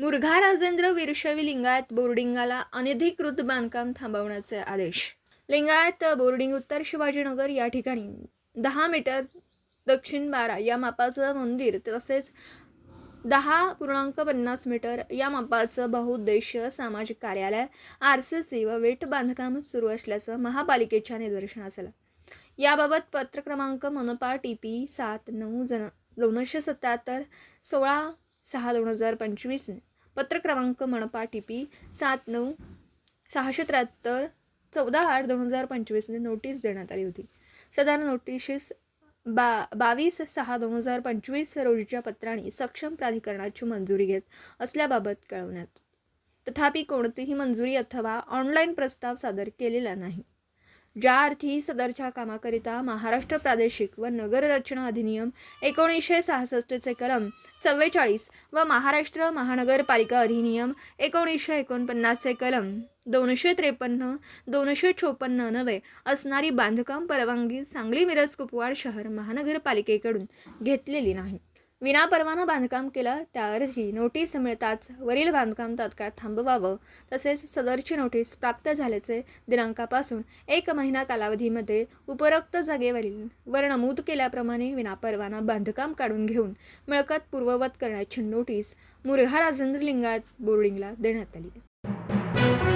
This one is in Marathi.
मुरघा राजेंद्र वीरशैवी लिंगायत बोर्डिंगाला अनधिकृत बांधकाम थांबवण्याचे आदेश. लिंगायत बोर्डिंग उत्तर शिवाजीनगर या ठिकाणी दहा मीटर दक्षिण बारा या मापाचं मंदिर तसेच दहा पूर्णांक पन्नास मीटर या मापाचं बहुउद्देशीय सामाजिक कार्यालय आर सी सी व वेट बांधकाम सुरू असल्याचं महापालिकेच्या निदर्शनास आलं. याबाबत पत्र क्रमांक मनपा टी पी सात नऊ जन दोनशे सत्याहत्तर सोळा सहा दोन हजार पंचवीसने पत्र क्रमांक मनपा टी पी सात नऊ सहाशे त्र्याहत्तर चौदा आठ दोन हजार पंचवीसने नोटीस देण्यात आली होती. सदर नोटिशीस बा बावीस सहा दोन हजार पंचवीस रोजीच्या पत्राने सक्षम प्राधिकरणाची मंजुरी घेत असल्याबाबत कळवण्यात. तथापि कोणतीही मंजुरी अथवा ऑनलाईन प्रस्ताव सादर केलेला नाही. ज्या अर्थी सदरच्या कामाकरिता महाराष्ट्र प्रादेशिक व नगर रचना अधिनियम एकोणीसशे सहासष्टचे कलम चव्वेचाळीस व महाराष्ट्र महानगरपालिका अधिनियम एकोणीसशे एकोणपन्नासचे कलम दोनशे त्रेपन्न दोनशे चोपन्न नवे असणारी बांधकाम परवानगी सांगली मिरज कुपवाड शहर महानगरपालिकेकडून घेतलेली नाही. विनापरवाना बांधकाम केलं त्यावरही नोटीस मिळताच वरील बांधकाम तात्काळ थांबवावं तसेच सदरची नोटीस प्राप्त झाल्याचे दिनांकापासून एक महिना कालावधीमध्ये उपरोक्त जागेवरील वर नमूद केल्याप्रमाणे विनापरवाना बांधकाम काढून घेऊन मिळकत पूर्ववत करण्याची नोटीस मुरघा राजेंद्र लिंगायत बोर्डिंगला देण्यात आली.